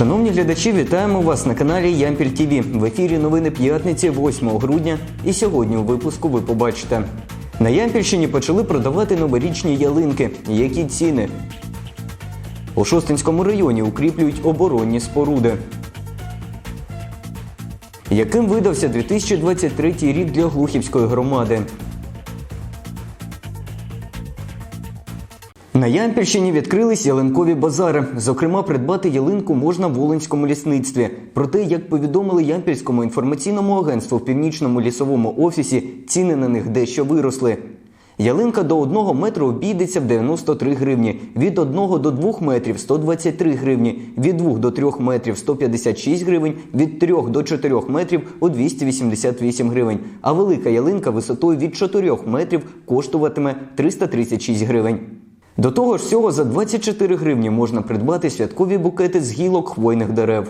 Шановні глядачі, вітаємо вас на каналі Ямпіль ТІВІ. В ефірі новини п'ятниці 8 грудня. І сьогодні у випуску ви побачите. На Ямпільщині почали продавати новорічні ялинки. Які ціни? У Шостинському районі укріплюють оборонні споруди. Яким видався 2023 рік для Глухівської громади? На Ямпільщині відкрились ялинкові базари. Зокрема, придбати ялинку можна в Волинському лісництві. Проте, як повідомили Ямпільському інформаційному агентству в північному лісовому офісі, ціни на них дещо виросли. Ялинка до 1 метру обійдеться в 93 гривні, від 1 до 2 метрів 123 гривні, від 2 до 3 метрів 156 гривень, від 3 до 4 метрів у 288 гривень. А велика ялинка висотою від 4 метрів коштуватиме 336 гривень. До того ж, всього за 24 гривні можна придбати святкові букети з гілок хвойних дерев.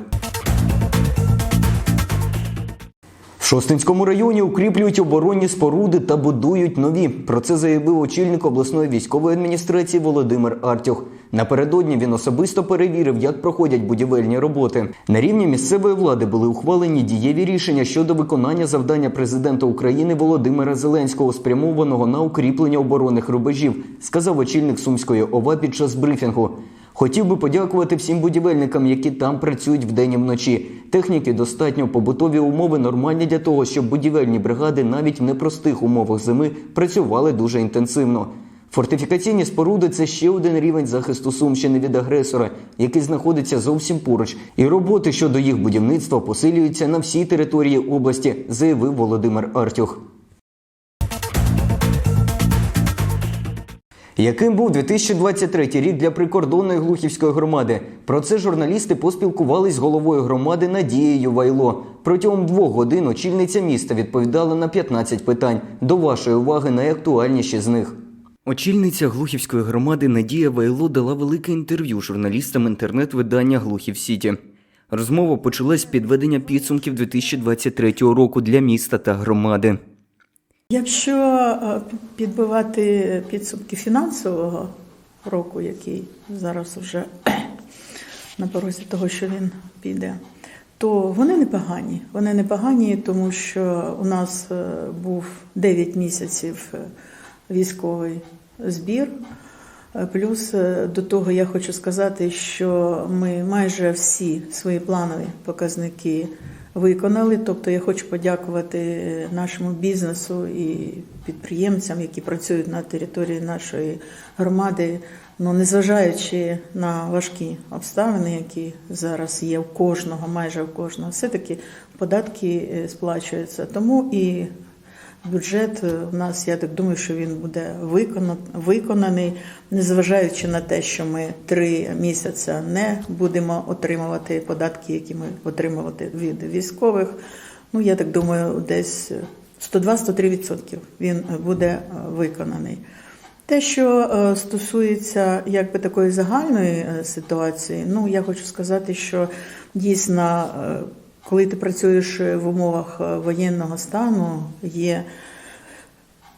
Шостинському районі укріплюють оборонні споруди та будують нові. Про це заявив очільник обласної військової адміністрації Володимир Артюх. Напередодні він особисто перевірив, як проходять будівельні роботи. На рівні місцевої влади були ухвалені дієві рішення щодо виконання завдання президента України Володимира Зеленського, спрямованого на укріплення оборонних рубежів, сказав очільник Сумської ОВА під час брифінгу. Хотів би подякувати всім будівельникам, які там працюють вдень і вночі. Техніки достатньо, побутові умови нормальні для того, щоб будівельні бригади навіть в непростих умовах зими працювали дуже інтенсивно. Фортифікаційні споруди це ще один рівень захисту Сумщини від агресора, який знаходиться зовсім поруч. І роботи щодо їх будівництва посилюються на всій території області, заявив Володимир Артюх. Яким був 2023 рік для прикордонної глухівської громади? Про це журналісти поспілкувались з головою громади Надією Вайло. Протягом двох годин очільниця міста відповідала на 15 питань. До вашої уваги найактуальніші з них. Очільниця Глухівської громади Надія Вайло дала велике інтерв'ю журналістам інтернет-видання Глухів Сіті. Розмова почалась з підведення підсумків 2023 року для міста та громади. Якщо е, підбивати підсумки фінансового року, який зараз вже на порозі того, що він піде, то вони непогані. Вони непогані, тому що у нас е, був 9 місяців е, військовий збір. Плюс до того я хочу сказати, що ми майже всі свої планові показники виконали. Тобто я хочу подякувати нашому бізнесу і підприємцям, які працюють на території нашої громади. Ну, незважаючи на важкі обставини, які зараз є у кожного, майже у кожного, все-таки податки е, сплачуються. Тому і Бюджет е, у нас, я так думаю, що він буде виконаний, незважаючи на те, що ми три місяці не будемо отримувати податки, які ми отримувати від військових. Ну, я так думаю, десь 102-103% він буде е, виконаний. Те, що е, стосується якби такої загальної е, ситуації, ну я хочу сказати, що дійсно, е, коли ти працюєш в умовах е, воєнного стану, є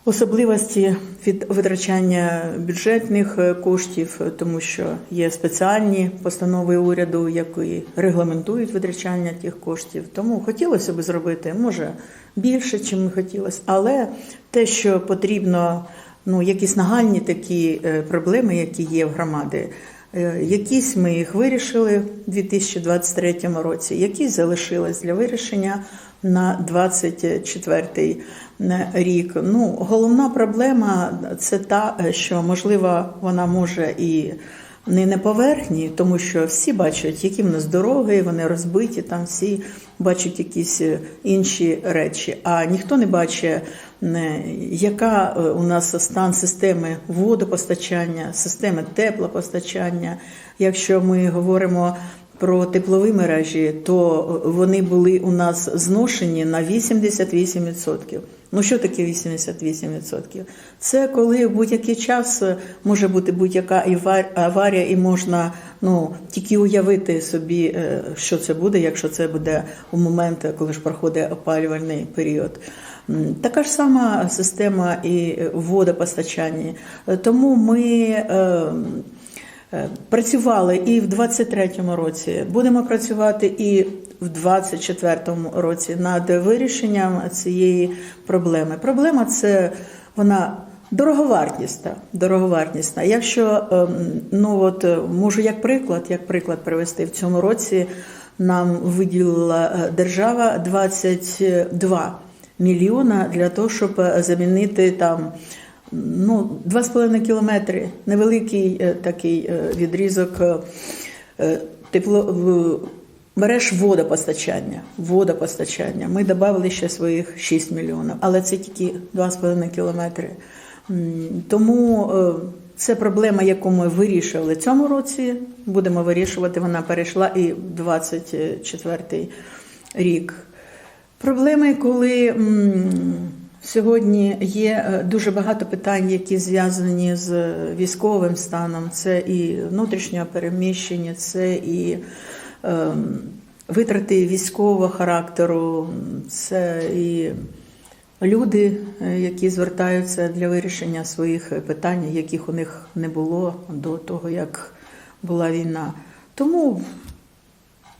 особливості від витрачання бюджетних е, коштів, е, тому що є спеціальні постанови уряду, які регламентують витрачання тих коштів. Тому хотілося б зробити може більше, чим хотілося, але те, що потрібно, ну якісь нагальні такі е, проблеми, які є в громади. Е, Якісь ми їх вирішили у 2023 році, якісь залишились для вирішення на 2024 рік. Ну, головна проблема це та, що можливо вона може і не на поверхні, тому що всі бачать, які в нас дороги, вони розбиті, там всі бачать якісь е, інші речі. А ніхто не бачить, яка е, у нас стан системи водопостачання, системи теплопостачання. Якщо ми говоримо про теплові мережі, то вони були у нас зношені на 88%. Ну що таке 88%? Це коли в будь-який час може бути будь-яка аварія, і можна ну тільки уявити собі, е, що це буде, якщо це буде у момент, коли ж проходить опалювальний період. Така ж сама система і. Е, Тому ми. е, Е, Працювали і в 23-му році, будемо працювати і в 24-му році над вирішенням цієї проблеми. Проблема це вона дороговартісна. дороговартісна. Якщо ем, ну от можу як приклад, як приклад привести в цьому році, нам виділила держава 22 мільйона для того, щоб е, замінити там ну, 2,5 кілометри, невеликий е, такий е, відрізок тепло мереж водопостачання. Водопостачання. Ми додали ще своїх 6 мільйонів, але це тільки 2,5 кілометри. Тому це проблема, яку ми вирішували цьому році. Будемо вирішувати. Вона перейшла і в 24 рік. Проблеми, коли м, сьогодні є е, дуже багато питань, які зв'язані з військовим станом, це і внутрішнього переміщення, це і ем, витрати військового характеру, це і люди, е, які звертаються для вирішення своїх питань, яких у них не було до того, як була війна. Тому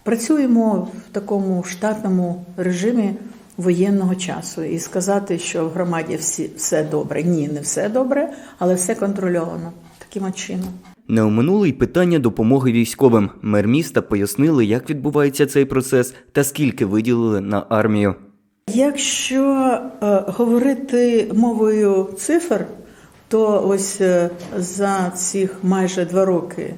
Працюємо в такому штатному режимі воєнного часу і сказати, що в громаді всі все добре. Ні, не все добре, але все контрольовано таким чином. Не оминули й питання допомоги військовим. Мер міста пояснили, як відбувається цей процес та скільки виділили на армію. Якщо е, говорити мовою цифр, то ось е, за цих майже два роки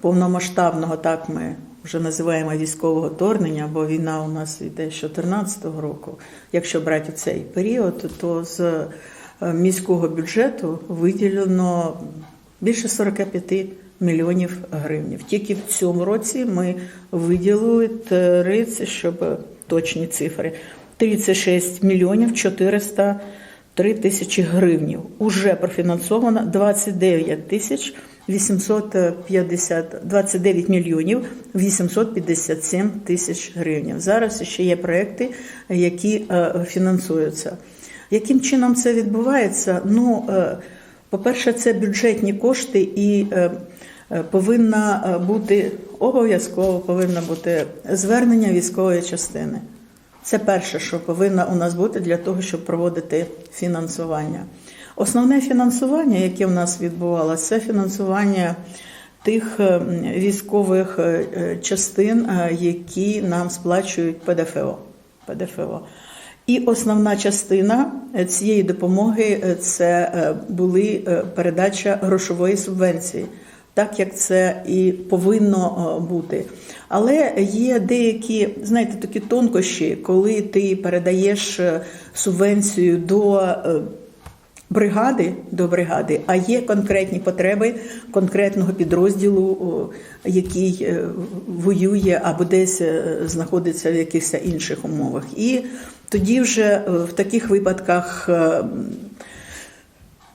повномасштабного, так ми вже називаємо військового вторгнення, бо війна у нас йде з 2014 року. Якщо брати цей період, то з е, міського бюджету виділено більше 45 мільйонів гривнів. Тільки в цьому році ми виділили 30, щоб точні цифри, 36 мільйонів 403 тисячі гривнів. Уже профінансовано 29 тисяч 850, 29 мільйонів 857 тисяч гривень. Зараз ще є проекти, які е, фінансуються. Яким чином це відбувається? Ну, е, по-перше, це бюджетні кошти і е, повинна бути обов'язково повинно бути звернення військової частини. Це перше, що повинно у нас бути для того, щоб проводити фінансування. Основне фінансування, яке в нас відбувалося, це фінансування тих е, військових е, е, частин, які нам сплачують ПДФО. ПДФО. І основна частина цієї допомоги це були передача грошової субвенції, так як це і повинно бути. Але є деякі, знаєте, такі тонкощі, коли ти передаєш е, субвенцію до е, бригади до бригади, а є конкретні потреби конкретного підрозділу, який е, воює або десь знаходиться в якихось інших умовах. І тоді вже в таких випадках.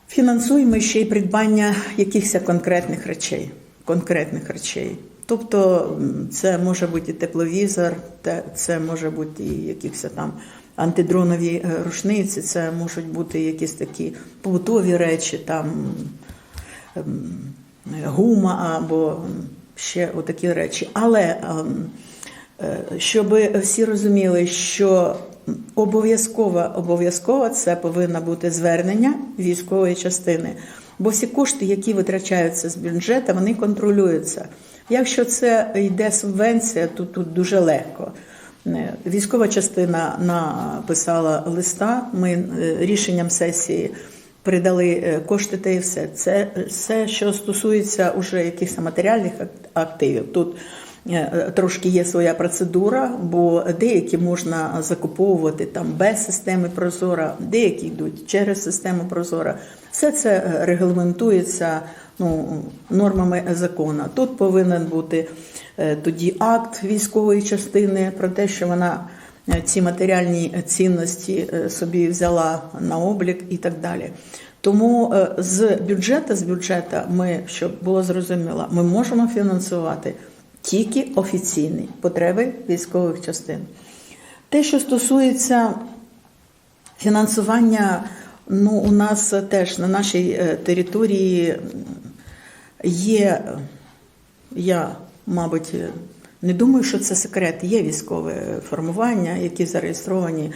Фінансуємо ще й придбання якихось конкретних речей. Конкретних речей. Тобто це може бути і тепловізор, це може бути і якісь там антидронові е, рушниці, це можуть бути якісь такі побутові речі, там ем, гума або ще отакі речі. Але ем, е, щоб всі розуміли, що обов'язково, обов'язково це повинно бути звернення військової частини. Бо всі кошти, які витрачаються з бюджету, вони контролюються. Якщо це йде субвенція, то тут дуже легко. Е, Військова частина написала листа. Ми е, рішенням сесії передали е, кошти та і все. Це все, що стосується уже якихось матеріальних активів. Тут трошки є своя процедура, бо деякі можна закуповувати там без системи Прозора, деякі йдуть через систему Прозора. Все це регламентується ну, нормами закону. Тут повинен бути е, тоді акт військової частини про те, що вона е, ці матеріальні цінності е, собі взяла на облік і так далі. Тому з бюджету, з бюджету ми, щоб було зрозуміло, ми можемо фінансувати тільки офіційні потреби військових частин. Те, що стосується фінансування, ну у нас теж на нашій е, території є я, мабуть, не думаю, що це секрет. Є військове формування, які зареєстровані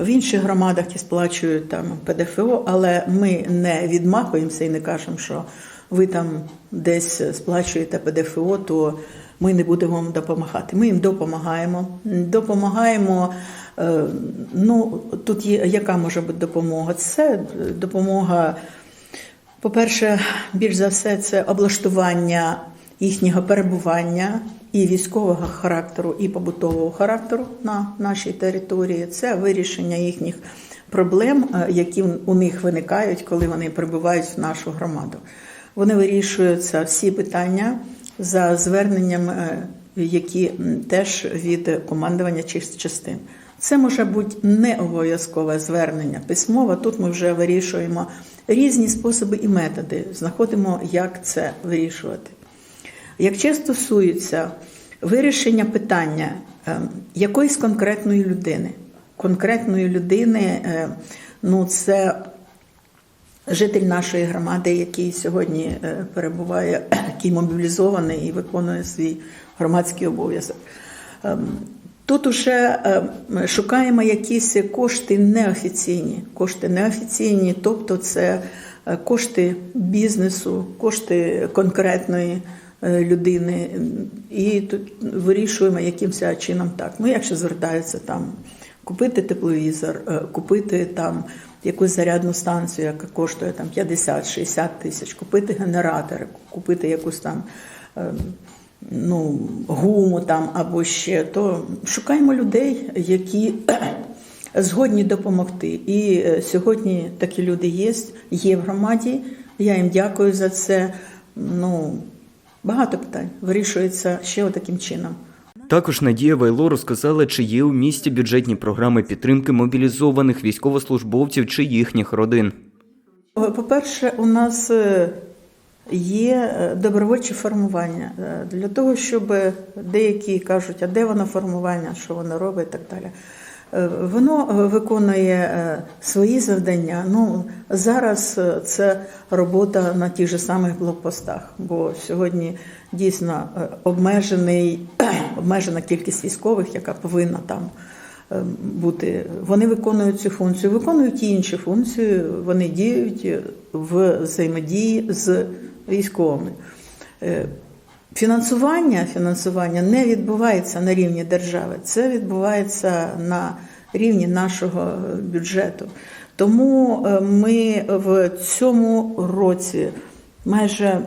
в інших громадах і сплачують там ПДФО, але ми не відмахуємося і не кажемо, що ви там десь сплачуєте ПДФО, то ми не будемо вам допомагати. Ми їм допомагаємо. Допомагаємо. Е, Ну, тут є яка може бути допомога? Це е, допомога. По-перше, більш за все, це облаштування їхнього перебування і військового характеру, і побутового характеру на нашій території. Це вирішення їхніх проблем, е, які у них виникають, коли вони прибувають в нашу громаду. Вони вирішуються всі питання за зверненням, які теж від командування частин. Це може бути не обов'язкове звернення письмове. Тут ми вже вирішуємо різні способи і методи, знаходимо, як це вирішувати. Якщо стосується вирішення питання е, якоїсь конкретної людини, конкретної людини, е, ну це житель нашої громади, який сьогодні е, перебуває, який мобілізований і виконує свій громадський обов'язок. Ем, Тут уже е, шукаємо якісь кошти неофіційні. Кошти неофіційні, тобто це е, кошти бізнесу, кошти конкретної е, людини. І тут вирішуємо якимось чином так. Ну, якщо звертаються там купити тепловізор, купити там якусь зарядну станцію, яка коштує там 50-60 тисяч, купити генератори, купити якусь там. Е, ну, гуму там або ще, то шукаємо людей, які згодні допомогти. І е, сьогодні такі люди є, є в громаді. Я їм дякую за це. Ну, багато питань вирішується ще таким чином. Також Надія Вайло розказала, чи є у місті бюджетні програми підтримки мобілізованих військовослужбовців чи їхніх родин. По-перше, у нас е, є е, добровольчі формування Е, для того, щоб деякі кажуть, а де воно формування, що воно робить і так далі. Е, Воно виконує свої завдання. Ну зараз це робота на тих же самих блокпостах, бо сьогодні дійсно обмежений обмежена кількість військових, яка повинна там бути. Вони виконують цю функцію, виконують і інші функції. Вони діють в взаємодії з військовими. Е, Фінансування, фінансування не відбувається на рівні держави, це відбувається на рівні нашого бюджету. Тому е, ми в цьому році майже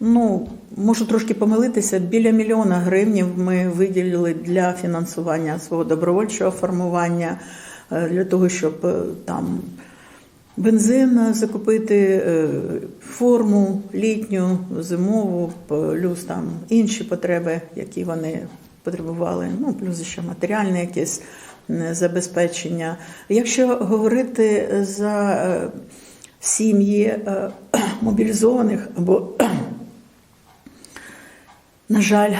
Ну, можу трошки помилитися. Біля мільйона гривнів ми виділили для фінансування свого добровольчого формування, е, для того, щоб е, там бензин закупити, е, форму літню, зимову, плюс там інші потреби, які вони потребували. Ну, плюс ще матеріальне якесь забезпечення. Якщо говорити за сім'ї мобілізованих або на жаль,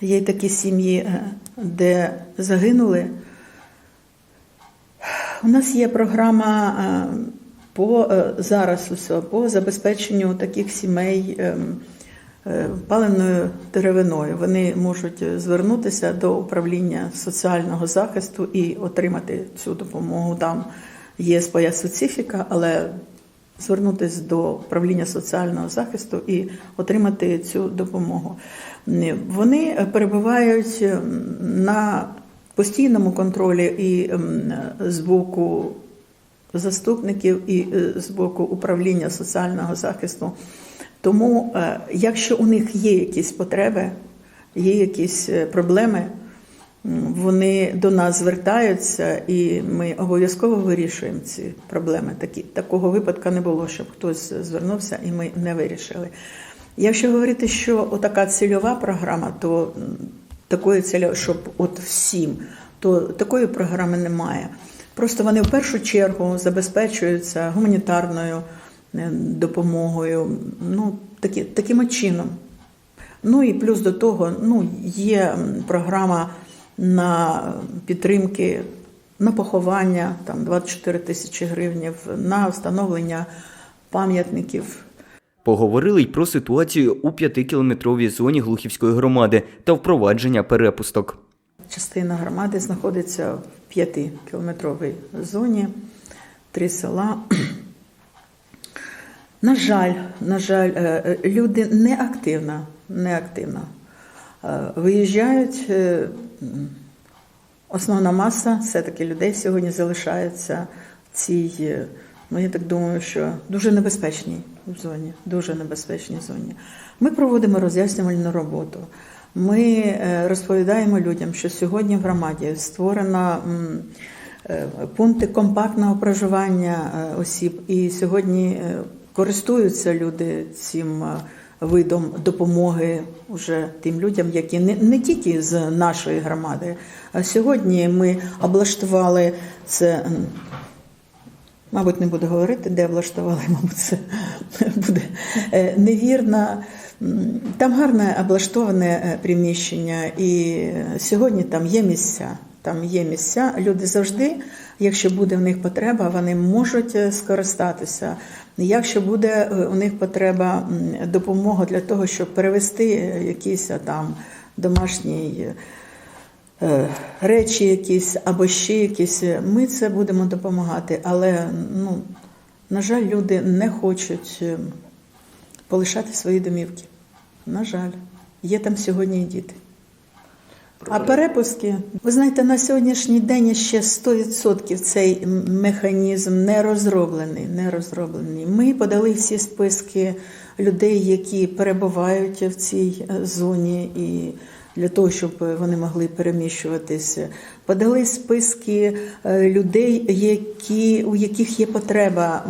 є такі сім'ї, е, де загинули. У нас є програма е, по е, зараз усе, по забезпеченню таких сімей е, е, деревиною. Вони можуть звернутися до управління соціального захисту і отримати цю допомогу. Там є своя специфіка, але звернутися до управління соціального захисту і отримати цю допомогу. Вони перебувають ем, на постійному контролі і ем, з боку заступників, і е, з боку управління соціального захисту. Тому, е, якщо у них є якісь потреби, є якісь е, проблеми, вони до нас звертаються, і ми обов'язково вирішуємо ці проблеми. Такі, такого випадку не було, щоб хтось звернувся і ми не вирішили. Якщо говорити, що отака цільова програма, то такої цільової, щоб от всім, то такої програми немає. Просто вони в першу чергу забезпечуються гуманітарною е, допомогою, ну такі, таким чином. Ну і плюс до того, ну є програма на підтримки на поховання, там 24 тисячі гривнів, на встановлення пам'ятників. Поговорили й про ситуацію у п'ятикілометровій зоні Глухівської громади та впровадження перепусток. Частина громади знаходиться в 5-кілометровій зоні, три села. На жаль, на жаль, е, е, люди неактивно, неактивно е, виїжджають. Основна маса все-таки людей сьогодні залишається в цій, ну я так думаю, що дуже небезпечній зоні, дуже небезпечній зоні. Ми проводимо роз'яснювальну роботу. Ми е, розповідаємо людям, що сьогодні в громаді створено е, пункти компактного проживання е, осіб, і сьогодні користуються люди цим видом допомоги уже тим людям, які не, не тільки з нашої громади. А сьогодні ми облаштували це. Мабуть, не буду говорити, де облаштували, мабуть, це буде е, невірно. Там гарне облаштоване е, приміщення, і е, сьогодні там є місця. Там є місця. Люди завжди, якщо буде в них потреба, вони можуть скористатися. Якщо буде у них потреба допомога для того, щоб перевести якийсь там домашній. Е, речі якісь або ще якісь, ми це будемо допомагати. Але, ну, на жаль, люди не хочуть е, полишати свої домівки. На жаль, є там сьогодні і діти. А перепуски, ви знаєте, на сьогоднішній день ще 100% цей механізм не розроблений. Не розроблений. Ми подали всі списки людей, які перебувають в цій е, зоні, і для того, щоб вони могли переміщуватися. Подали списки е, людей, які, у яких є потреба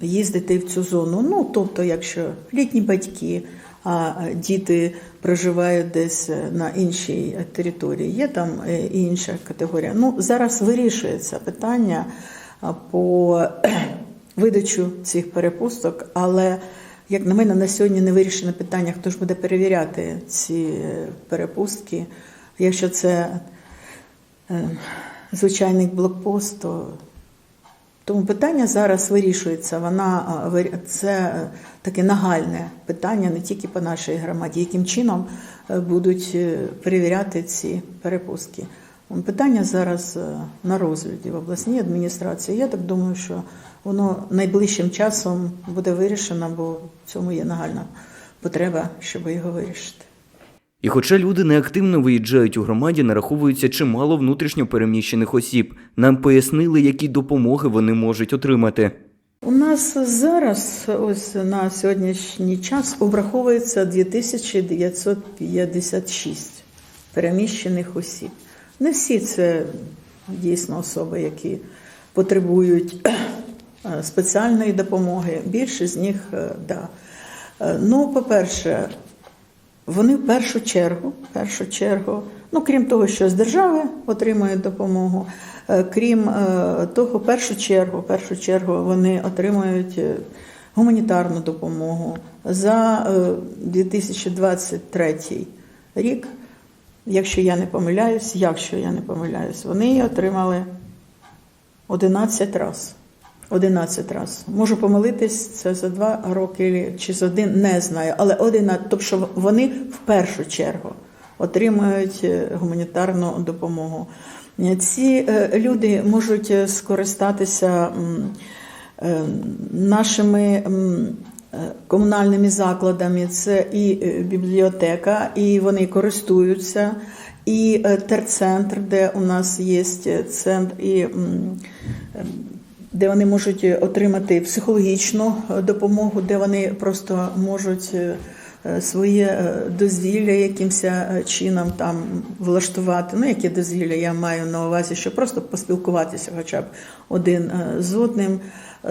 їздити в цю зону. Ну, тобто, якщо літні батьки, а діти проживають десь на іншій території. Є там е, інша категорія. Ну, зараз вирішується питання по видачу цих перепусток, але, як на мене, на сьогодні не вирішено питання, хто ж буде перевіряти ці е, перепустки. Якщо це е, звичайний блокпост, то тому питання зараз вирішується. Вона а, це е, таке нагальне питання не тільки по нашій громаді, яким чином е, будуть е, перевіряти ці перепустки. Питання зараз е, на розгляді в обласній адміністрації. Я так думаю, що воно найближчим часом буде вирішено, бо в цьому є нагальна потреба, щоб його вирішити. І хоча люди неактивно виїжджають у громаді, нараховується чимало внутрішньо переміщених осіб. Нам пояснили, які допомоги вони можуть отримати. У нас зараз, ось на сьогоднішній час, обраховується 2956 переміщених осіб. Не всі це дійсно особи, які потребують спеціальної допомоги. Більшість з них, е, да. Е, Ну, по-перше, вони в першу чергу, в першу чергу, ну крім того, що з держави отримують допомогу, е, крім е, того, в першу чергу, в першу чергу вони отримують е, гуманітарну допомогу за е, 2023 рік. Якщо я не помиляюсь, якщо я не помиляюсь, вони її отримали 11 разів. 11 разів. Можу помилитись, це за два роки чи за один, не знаю. Але 11, тобто що вони в першу чергу отримують е, гуманітарну допомогу. Ці е, люди можуть е, скористатися нашими комунальними закладами. Це і бібліотека, і вони користуються, і терцентр, де у нас є центр, і де вони можуть отримати психологічну е, допомогу, де вони просто можуть е, е, своє е, дозвілля якимось е, чином там влаштувати. Ну, яке дозвілля я маю на увазі, що просто поспілкуватися хоча б один е, з одним.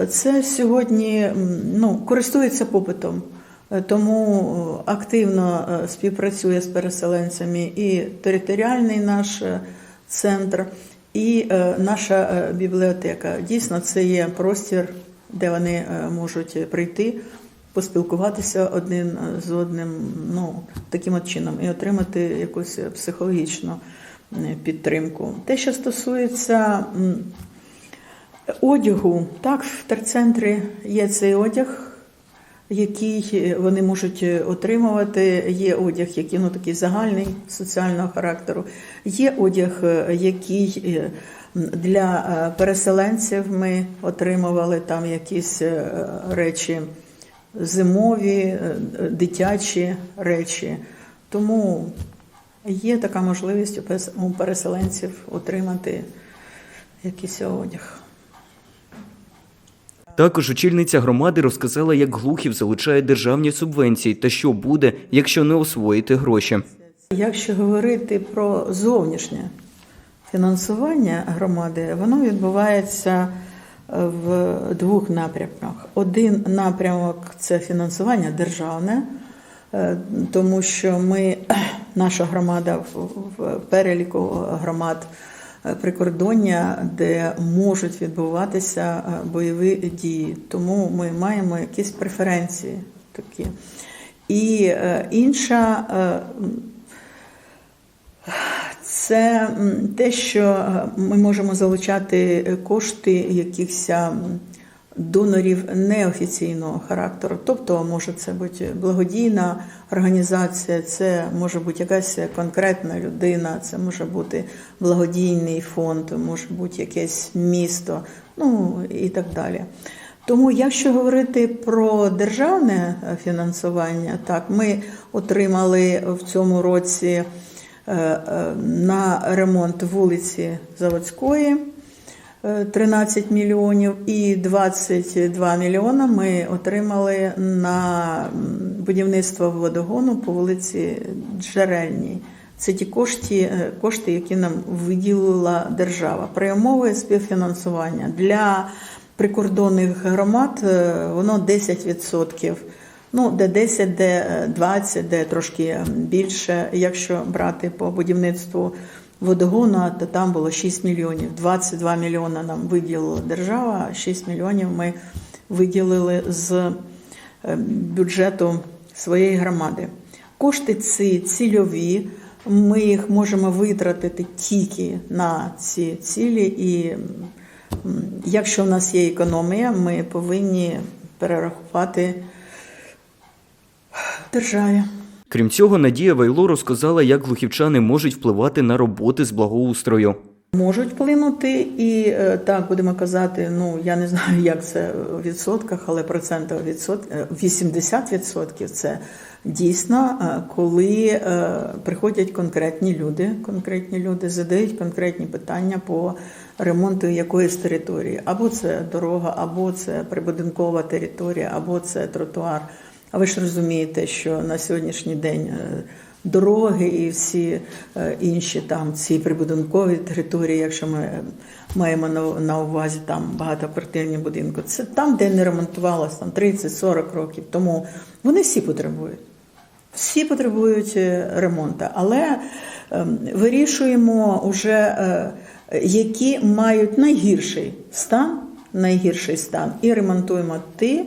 Е, Це сьогодні ну, користується попитом. Е, Тому е, активно е, співпрацює з переселенцями і територіальний наш е, центр, і е, наша е, бібліотека. Дійсно, це є простір, де вони е, можуть прийти, поспілкуватися один з одним, ну таким от чином, і отримати якусь психологічну підтримку. Те, що стосується одягу, так, в терцентрі є цей одяг який вони можуть отримувати. Є одяг, який ну такий загальний соціального характеру. Є одяг, е, який е, для е, переселенців ми отримували там якісь е, речі зимові, е, дитячі речі. Тому є така можливість у переселенців отримати якийсь одяг. Також очільниця громади розказала, як Глухів залучає державні субвенції та що буде, якщо не освоїти гроші. Якщо говорити про зовнішнє фінансування громади, воно відбувається е, в двох напрямках. Один напрямок це фінансування державне, е, тому що ми, наша громада в- переліку громад прикордоння, де можуть відбуватися е, бойові дії. Тому ми маємо якісь преференції такі. І е, інша е, це те, що ми можемо залучати кошти якихось донорів неофіційного характеру. Тобто, може це бути благодійна організація, це може бути якась конкретна людина, це може бути благодійний фонд, може бути якесь місто, ну і так далі. Тому, якщо говорити про державне фінансування, так ми отримали в цьому році е, е, на ремонт вулиці Заводської 13 мільйонів і 22 мільйона ми отримали на будівництво водогону по вулиці Джерельній. Це ті кошти, е, кошти, які нам виділила держава. Прийомове співфінансування для прикордонних громад е, воно 10%. Ну, де 10, де е, 20, де трошки е, більше. Якщо брати по будівництву водогону, то там було 6 мільйонів. 22 мільйона нам виділила держава, а 6 мільйонів ми виділили з е, бюджету своєї громади. Кошти ці цільові. Ми їх можемо витратити тільки на ці цілі, і якщо в нас є економія, ми повинні перерахувати державі. Крім цього, Надія Вайло розказала, як глухівчани можуть впливати на роботи з благоустрою. Можуть вплинути, і е, так будемо казати. Ну я не знаю, як це в відсотках, але процентів відсот... е, 80% це дійсно, е, коли е, приходять конкретні люди, конкретні люди задають конкретні питання по ремонту якоїсь території, або це дорога, або це прибудинкова територія, або це тротуар. А ви ж розумієте, що на сьогоднішній день е, дороги і всі е, інші там ці прибудинкові території, якщо ми е, маємо на, увазі там багатоквартирні будинки, це там, де не ремонтувалося там 30-40 років. Тому вони всі потребують. Всі потребують ремонту, але ем, вирішуємо вже, які мають найгірший стан, найгірший стан, і ремонтуємо ті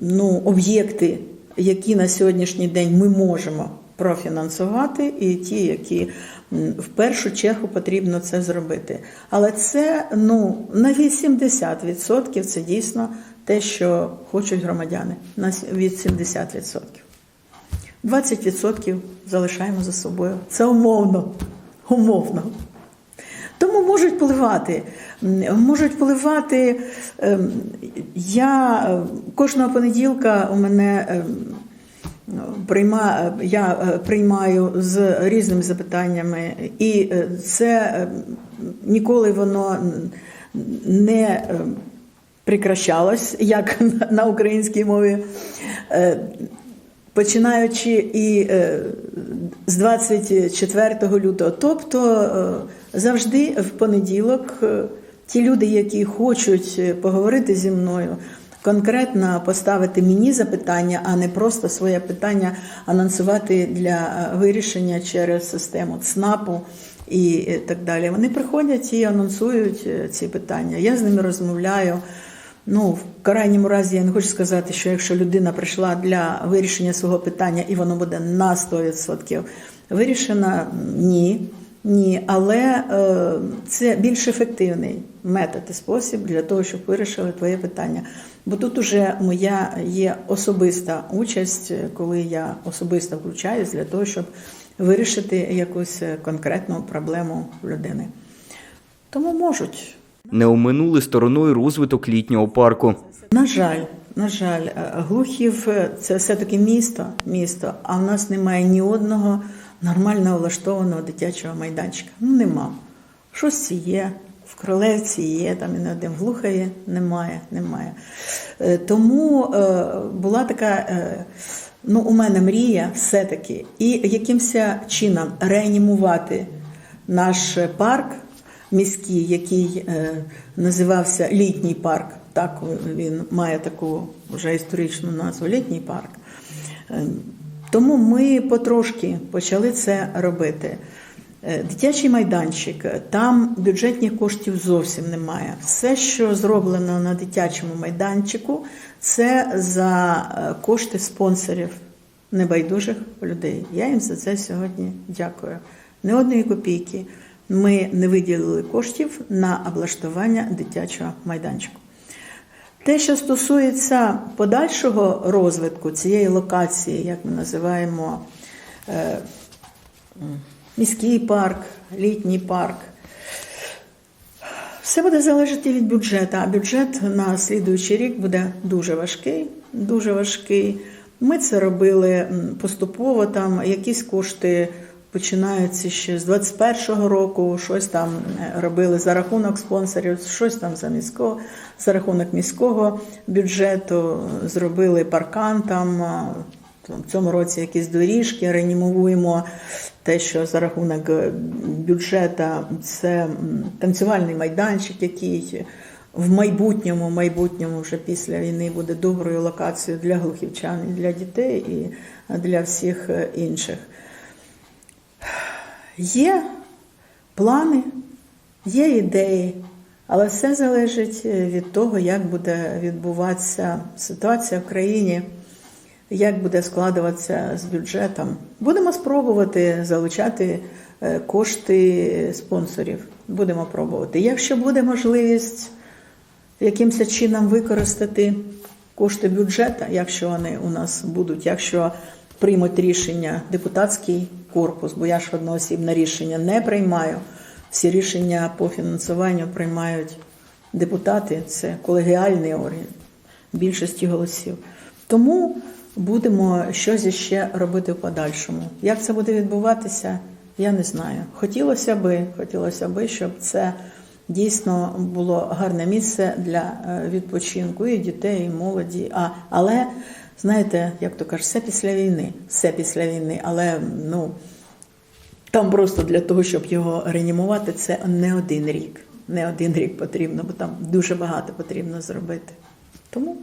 ну, об'єкти, які на сьогоднішній день ми можемо профінансувати, і ті, які в першу чергу потрібно це зробити. Але це ну, на 80% це дійсно те, що хочуть громадяни на с- від 70%. 20% залишаємо за собою. Це умовно. Умовно. Тому можуть впливати. Можуть впливати. ем, Я е, кожного понеділка у мене ем, прийма, я е, приймаю з різними запитаннями, і е, це е, ніколи воно не е, прикращалось, як на українській мові. Починаючи і е, з 24 лютого, тобто е, завжди в понеділок е, ті люди, які хочуть поговорити зі мною, конкретно поставити мені запитання, а не просто своє питання анонсувати для вирішення через систему ЦНАПу і так далі. Вони приходять і анонсують ці питання. Я з ними розмовляю. Ну, в крайньому разі я не хочу сказати, що якщо людина прийшла для вирішення свого питання і воно буде на 100% вирішено, ні. Ні, але е, це більш ефективний метод і спосіб для того, щоб вирішили твоє питання. Бо тут уже моя є особиста участь, коли я особисто включаюсь для того, щоб вирішити якусь конкретну проблему людини. Тому можуть. Не оминули стороною розвиток літнього парку. На жаль, на жаль, е, Глухів е, це все-таки місто, місто, а в нас немає ні одного нормально влаштованого дитячого майданчика. Ну, нема. Щось є, в Кролевці є, там і не один в Глухові немає, немає. Е, Тому була така. Ну, у мене мрія все-таки, і якимось чином реанімувати наш парк міський, який е, називався Літній парк. Так він має таку вже історичну назву Літній парк. Е, Тому ми потрошки почали це робити. Е, Дитячий майданчик, там бюджетних коштів зовсім немає. Все, що зроблено на дитячому майданчику, це за е, кошти спонсорів небайдужих людей. Я їм за це сьогодні дякую. Не одної копійки ми не виділили коштів на облаштування дитячого майданчику. Те, що стосується подальшого розвитку цієї локації, як ми називаємо е, міський парк, літній парк, все буде залежати від бюджету. А бюджет на слідуючий рік буде дуже важкий. Дуже важкий. Ми це робили поступово. Там якісь кошти починаються ще з 21-го року. Щось там е, робили за рахунок спонсорів, щось там за міського, за рахунок міського бюджету. Зробили паркан там. В цьому році якісь доріжки реанімуємо те, що за рахунок е, бюджету це танцювальний майданчик, який в майбутньому, майбутньому вже після війни буде доброю локацією для глухівчан, і для дітей і для всіх е, інших. Є плани, є ідеї, але все залежить е, від того, як буде відбуватися ситуація в країні, як буде складуватися з бюджетом. Будемо спробувати залучати е, кошти спонсорів. Будемо пробувати. Якщо буде можливість якимось чином використати кошти бюджету, якщо вони у нас будуть, якщо приймуть рішення депутатський корпус, бо я ж одноосібне рішення не приймаю. Всі рішення по фінансуванню приймають депутати, це колегіальний орган більшості голосів. Тому будемо щось іще робити в подальшому. Як це буде відбуватися, я не знаю. Хотілося би, хотілося би, щоб це дійсно було гарне місце для е, відпочинку і дітей, і молоді. А, але знаєте, як то кажуть, все після війни, все після війни, але ну. Там просто для того, щоб його реанімувати, це не один рік. Не один рік потрібно, бо там дуже багато потрібно зробити. Тому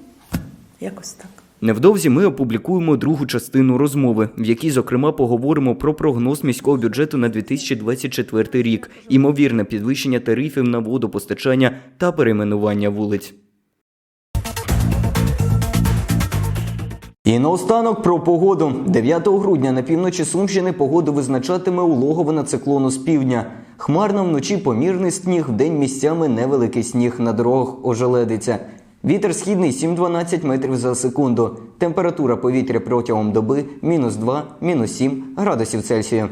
якось так. Невдовзі ми опублікуємо другу частину розмови, в якій, зокрема, поговоримо про прогноз міського бюджету на 2024 рік, імовірне підвищення тарифів на водопостачання та перейменування вулиць. І наостанок про погоду. 9 грудня на півночі Сумщини погоду визначатиме улоговина циклону з півдня. Хмарно вночі помірний сніг, вдень місцями невеликий сніг на дорогах ожеледиться. Вітер східний 7-12 метрів за секунду. Температура повітря протягом доби мінус 2, мінус 7 градусів Цельсію.